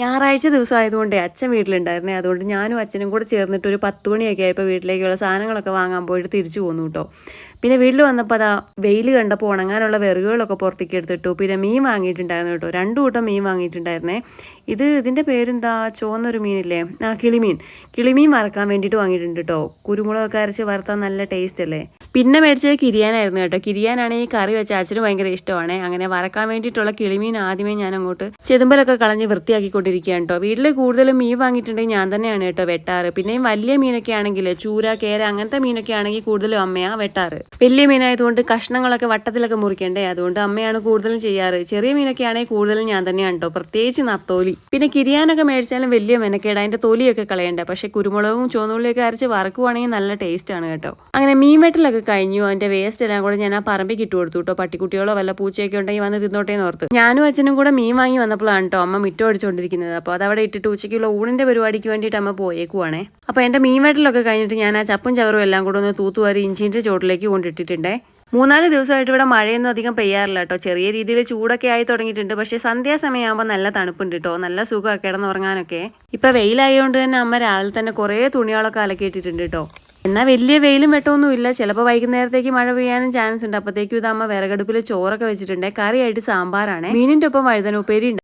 ഞായറാഴ്ച ദിവസം ആയതുകൊണ്ട് അച്ഛൻ വീട്ടിലുണ്ടായിരുന്നേ. അതുകൊണ്ട് ഞാനും അച്ഛനും കൂടെ ചേർന്നിട്ട് ഒരു പത്ത് മണിയൊക്കെ ആയപ്പോൾ വീട്ടിലേക്കുള്ള സാധനങ്ങളൊക്കെ വാങ്ങാൻ പോയിട്ട് തിരിച്ചു പോന്നു കേട്ടോ പിന്നെ വീട്ടിൽ വന്നപ്പോൾ അതാ വെയിൽ കണ്ടപ്പോൾ ഉണങ്ങാനുള്ള വിറകുകളൊക്കെ പുറത്തേക്ക് എടുത്തിട്ടു. പിന്നെ മീൻ വാങ്ങിയിട്ടുണ്ടായിരുന്നു കേട്ടോ രണ്ടു കൂട്ടം മീൻ വാങ്ങിയിട്ടുണ്ടായിരുന്നേ. ഇത് ഇതിന്റെ പേരെന്താ? ചുവന്നൊരു മീനില്ലേ? ആ കിളിമീൻ. കിളിമീൻ വറക്കാൻ വേണ്ടിയിട്ട് വാങ്ങിയിട്ടുണ്ട് കേട്ടോ കുരുമുളകൊക്കെ അരച്ച് വറുത്താൽ നല്ല ടേസ്റ്റ് അല്ലേ? പിന്നെ മേടിച്ചത് കിരിയാനായിരുന്നു കേട്ടോ. കിരിയാനാണ് ഈ കറി വെച്ച അച്ഛന് ഭയങ്കര ഇഷ്ടമാണ്. അങ്ങനെ വറക്കാൻ വേണ്ടിയിട്ടുള്ള കിളിമീൻ ആദ്യമേ ഞാൻ അങ്ങോട്ട് ചെതുമ്പലൊക്കെ കളഞ്ഞ് വൃത്തിയാക്കിക്കൊണ്ടിരിക്കുകയാണ് കേട്ടോ. വീട്ടിൽ കൂടുതലും മീൻ വാങ്ങിയിട്ടുണ്ടെങ്കിൽ ഞാൻ തന്നെയാണ് കേട്ടോ വെട്ടാറ്. പിന്നെയും വലിയ മീനൊക്കെ ആണെങ്കിൽ ചൂര കേര അങ്ങനത്തെ മീനൊക്കെ ആണെങ്കിൽ കൂടുതലും അമ്മയാ വെട്ടാറ്. വലിയ മീനായതുകൊണ്ട് കഷ്ണങ്ങളൊക്കെ വട്ടത്തിലൊക്കെ മുറിക്കണ്ടേ? അതുകൊണ്ട് അമ്മയാണ് കൂടുതലും ചെയ്യാറ്. ചെറിയ മീനൊക്കെ ആണെങ്കിൽ കൂടുതലും ഞാൻ തന്നെയാണ് കേട്ടോ. പ്രത്യേകിച്ച് നത്തോലി. പിന്നെ കിരിയാനൊക്കെ മേടിച്ചാലും വലിയ മെനക്കേട്. അതിന്റെ തൊലിയൊക്കെ കളയണ്ട. പക്ഷേ കുരുമുളകും ചുവന്നുള്ളിയൊക്കെ അരച്ച് വറക്കുവാണെങ്കിൽ നല്ല ടേസ്റ്റ് ആണ് കേട്ടോ. അങ്ങനെ മീൻ വെട്ടലൊക്കെ കഴിഞ്ഞു. അതിന്റെ വേസ്റ്റ് എല്ലാം കൂടെ ഞാൻ ആ പറമ്പിൽ ഇട്ട് കൊടുത്തു കേട്ടോ. പട്ടിക്കുട്ടികളോ വല്ല പൂച്ചയൊക്കെ ഉണ്ടെങ്കിൽ വന്ന് തിന്നോട്ടേന്ന് ഓർത്ത്. ഞാനും അച്ഛനും കൂടെ മീൻ വാങ്ങി വന്നപ്പോഴാണ് കേട്ടോ അമ്മ മിറ്റം അടിച്ചുകൊണ്ടിരിക്കുന്നത് അപ്പോൾ അതവിടെ ഇട്ടിട്ട് ഉച്ചയ്ക്കുള്ള ഊണിന്റെ പരിപാടിക്ക് വേണ്ടിയിട്ട് അമ്മ പോയേക്കുവാണേ. അപ്പോൾ എന്റെ മീൻ വെട്ടലൊക്കെ കഴിഞ്ഞിട്ട് ഞാൻ ആ ചപ്പും ചവറും എല്ലാം കൂടെ ഒന്ന് തൂത്തുവാരി ഇഞ്ചിന്റെ ചോട്ടിലേക്ക് കൊണ്ടിട്ടിട്ടുണ്ടേ. മൂന്നാൽ ദിവസമായിട്ട് ഇവിടെ മഴയൊന്നും അധികം പെയ്യാറില്ല കേട്ടോ. ചെറിയ രീതിയിൽ ചൂടൊക്കെ ആയി തുടങ്ങിയിട്ടുണ്ട്. പക്ഷേ സന്ധ്യാസമയമാകുമ്പോൾ നല്ല തണുപ്പുണ്ട് കേട്ടോ. നല്ല സുഖമൊക്കെ കിടന്നുറങ്ങാനൊക്കെ. ഇപ്പം വെയിലായതുകൊണ്ട് തന്നെ അമ്മ രാവിലെ തന്നെ കുറേ തുണികളൊക്കെ അലക്കിയിട്ടിട്ടുണ്ട് കേട്ടോ. എന്നാൽ വലിയ വെയിലും വെട്ടമൊന്നും ഇല്ല. ചിലപ്പോൾ വൈകുന്നേരത്തേക്ക് മഴ പെയ്യാനും ചാൻസ് ഉണ്ട്. അപ്പോഴത്തേക്കും ഇത് അമ്മ വിറകടുപ്പിൽ ചോറൊക്കെ വെച്ചിട്ടുണ്ട്. കറിയായിട്ട് സാമ്പാറാണ്. മീനിന്റെ ഒപ്പം വഴുതന ഉപ്പേരി